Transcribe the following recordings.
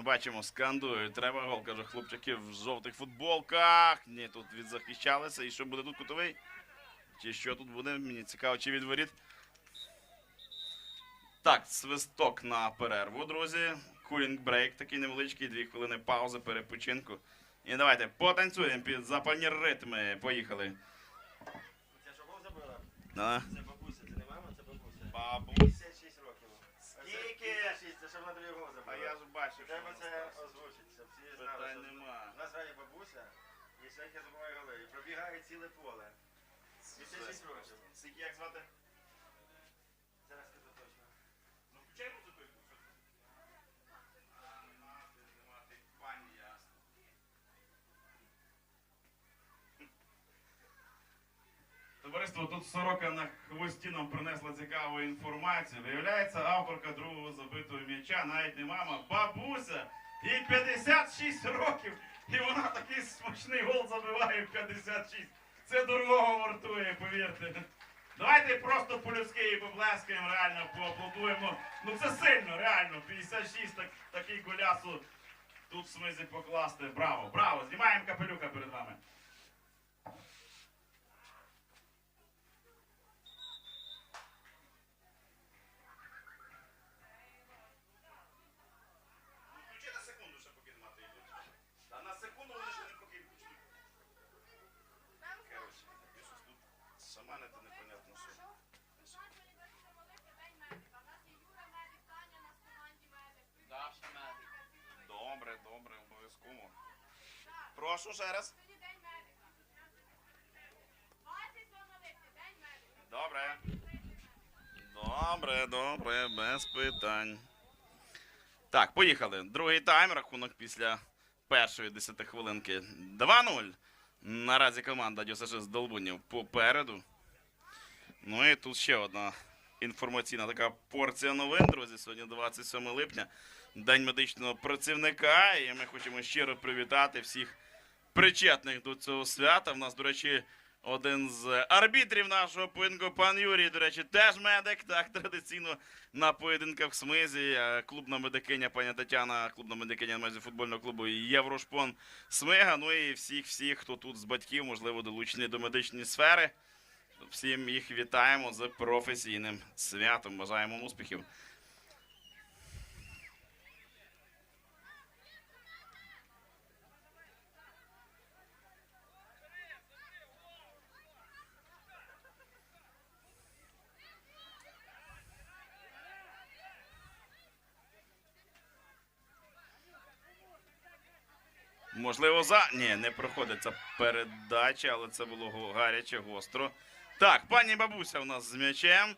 Ми бачимо, скандують. Треба гол, каже хлопчики в жовтих футболках. Ні, тут відзахищалися. І що буде тут кутовий? Чи що тут буде? Мені цікаво, чи від воріт. Так, свисток на перерву, друзі. Кулінг брейк, такий невеличкий, дві хвилини паузи, перепочинку. І давайте потанцюємо під запальні ритми. Поїхали. Це гол забила? Да. Це бабуся, це не мама, це бабуся. Бабусь. 56 років. Скільки? 56, це щоб на другому гол А я ж бачив, що Треба це озвучити, щоб всі знали, що нема. у нас грає бабуся, і всяке забуває голові. І пробігає ціле поле. 56 років. Скільки як звати? Товариство, тут сорока на хвості нам принесла цікаву інформацію. Виявляється, авторка другого забитого м'яча, навіть не мама, бабуся. Їй 56 років, і вона такий смачний гол забиває в 56. Це дорого вартує, повірте. Давайте просто по-людськи її поплескаємо, реально поаплодуємо. Ну це сильно, реально. 56 так, такий голясу тут в смизі покласти. Браво, браво! Знімаємо капелюка перед вами. Ну, включи на секунду, ще поки нема ти йдуть. Та на секунду вони ще не поки почнуть. Короче, ти щось тут шаманити непонятно що. Даша медик. Добре, добре, обов'язково. Прошу ще раз. Добре. Добре, добре, без питань. Так, поїхали. Другий тайм, рахунок після першої 10 хвилинки. 2-0. Наразі команда ДЮСШ з Долбунів попереду. Ну і тут ще одна інформаційна така порція новин, друзі. Сьогодні 27 липня, День медичного працівника. І ми хочемо щиро привітати всіх причетних до цього свята. В нас, до речі, один з арбітрів нашого поєдинку, пан Юрій, до речі, теж медик. Так, традиційно на поєдинках в Смизі. Е, Клубна медикиня, пані Тетяна, клубна медикиня на межі футбольного клубу Єврошпон Смига. Ну і всіх, всіх, хто тут з батьків, можливо, долучений до медичної сфери. Всім їх вітаємо з професійним святом. Бажаємо успіхів. Можливо, за. Ні, не проходить ця передача, але це було гаряче, гостро. Так, пані бабуся у нас з м'ячем.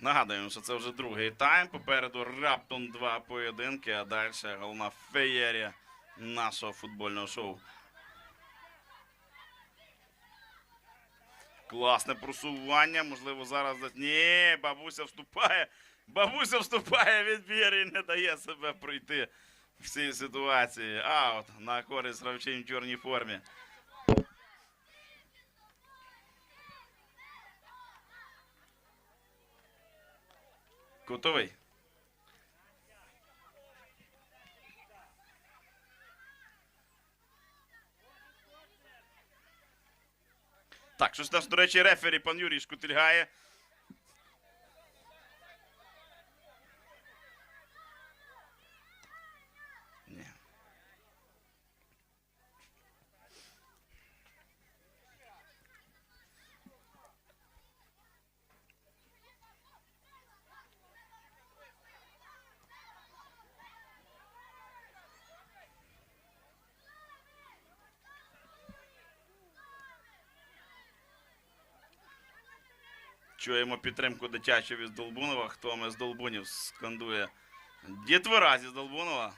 Нагадуємо, що це вже другий тайм. Попереду раптом два поєдинки, а далі головна феєрія нашого футбольного шоу. Класне просування. Можливо, зараз. за- Ні, бабуся вступає. Бабуся вступає відбір і не дає себе пройти в цій ситуації. Аут на користь гравчин в чорній формі. Кутовий. Так, щось нас, до речі, рефері пан Юрій Шкутильгає. Чуємо підтримку дитячу від Долбунова. Хто ми з Долбунів скандує? Дітвора зі Долбунова.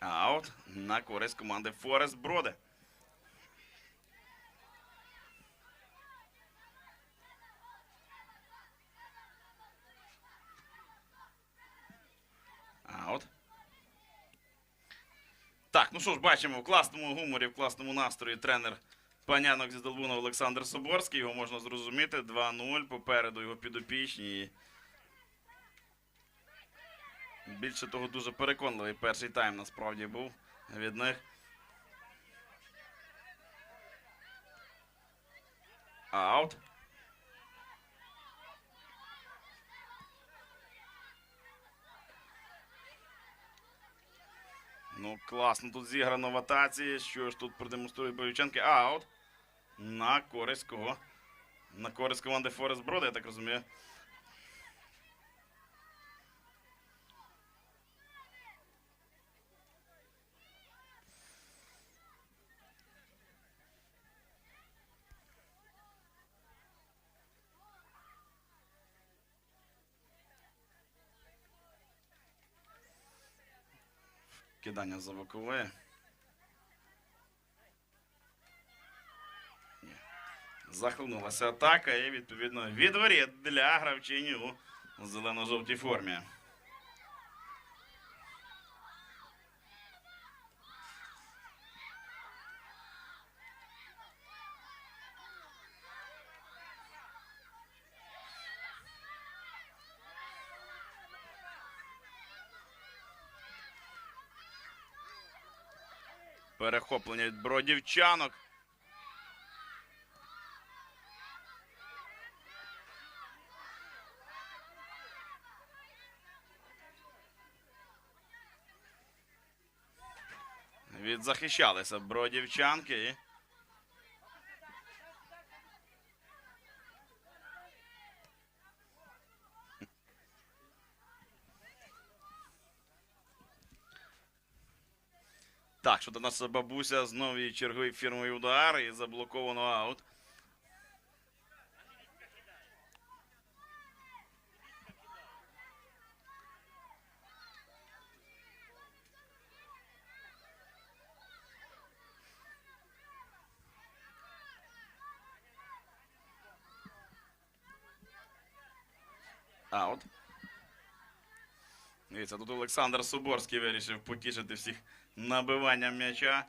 Аут на користь команди Форест Броде. Аут. Так, ну що ж, бачимо, в класному гуморі, в класному настрої тренер панянок зі Долбуна Олександр Соборський. Його можна зрозуміти. 2-0. Попереду його підопічні. Більше того, дуже переконливий перший тайм насправді був від них. Аут. Ну, класно тут зіграно в атаці. Що ж тут продемонструє Бойченки? Аут. На користь кого? На користь команди Форест Брода, я так розумію. Кидання за. Захлинулася атака і, відповідно, відворіт для гравчині у зелено-жовтій формі. Перехоплення від бродівчанок. Відзахищалися бродівчанки. і Так, що до нас бабуся знову її черговий фірмовий удар і заблоковано аут. Дивіться, тут Олександр Соборський вирішив потішити всіх набиванням м'яча.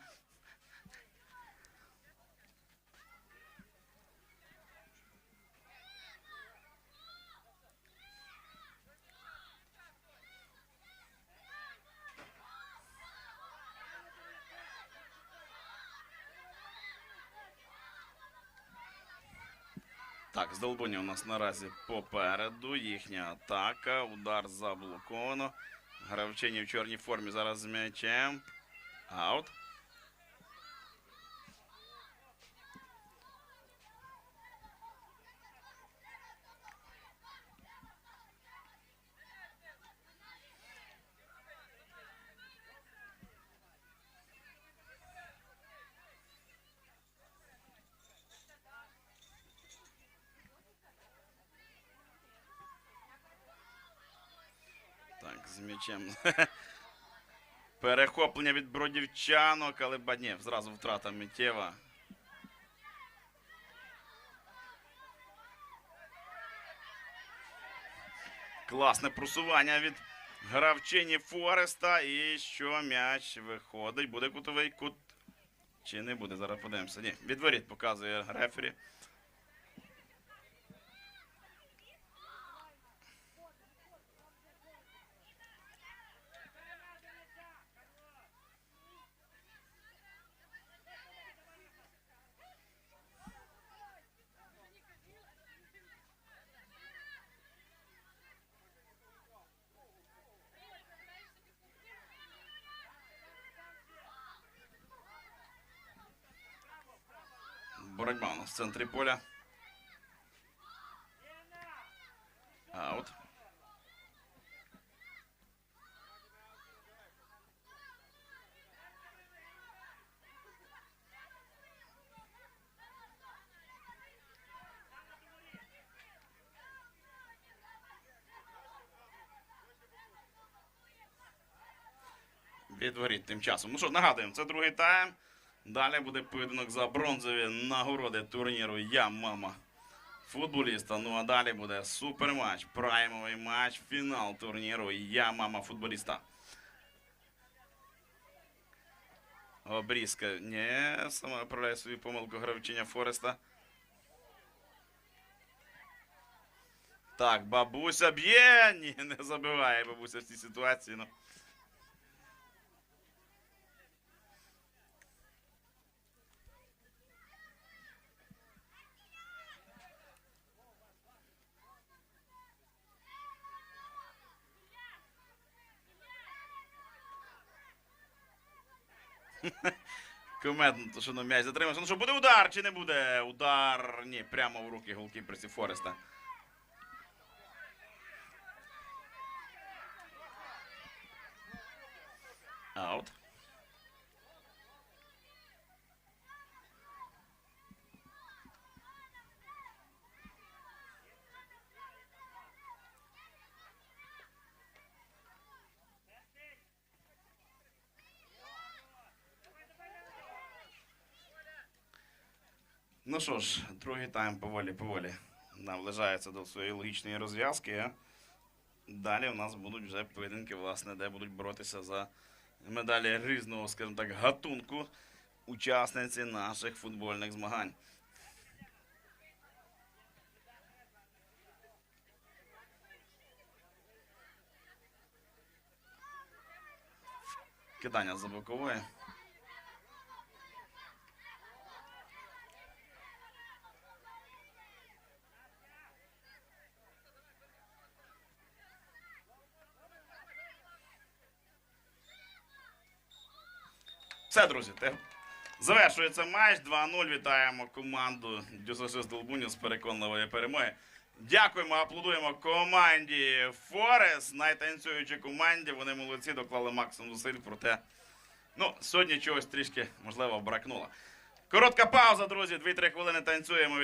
Так, здолбоні у нас наразі попереду. Їхня атака. Удар заблоковано. Гравчині в чорній формі зараз з м'ячем. Аут. Так, м'ячем. Перехоплення від бродівчанок, але ба ні, зразу втрата миттєва. Класне просування від гравчині Фореста. І що м'яч виходить? Буде кутовий кут. Чи не буде? Зараз подивимося. Ні, відворіт показує рефері. Центрі поля. Аут. від тим часом. Ну що, нагадуємо, це другий тайм. Далі буде поєдинок за бронзові нагороди турніру Я мама футболіста. Ну а далі буде суперматч, праймовий матч, фінал турніру Я мама футболіста. Обрізка. Ні, сама виправляє свою помилку гравчиня Фореста. Так, бабуся б'є. Ні, не забиває бабуся в цій ситуації. Ну. Кумедно, то що ну, м'яч затримався. Ну що, буде удар чи не буде? Удар. Ні, прямо в руки голкіперці Фореста. Аут. Ну що ж, другий тайм поволі-поволі наближається до своєї логічної розв'язки. Далі у нас будуть вже поєдинки, власне, де будуть боротися за медалі різного, скажімо так, гатунку учасниці наших футбольних змагань. Кидання за бокової. Все, друзі, те. Завершується матч. 2-0. Вітаємо команду ДЮСШ Долбунів з переконливої перемоги. Дякуємо, аплодуємо команді Форест, найтанцюючій команді. Вони молодці, доклали максимум зусиль, проте ну, сьогодні чогось трішки, можливо, бракнуло. Коротка пауза, друзі. 2-3 хвилини танцюємо.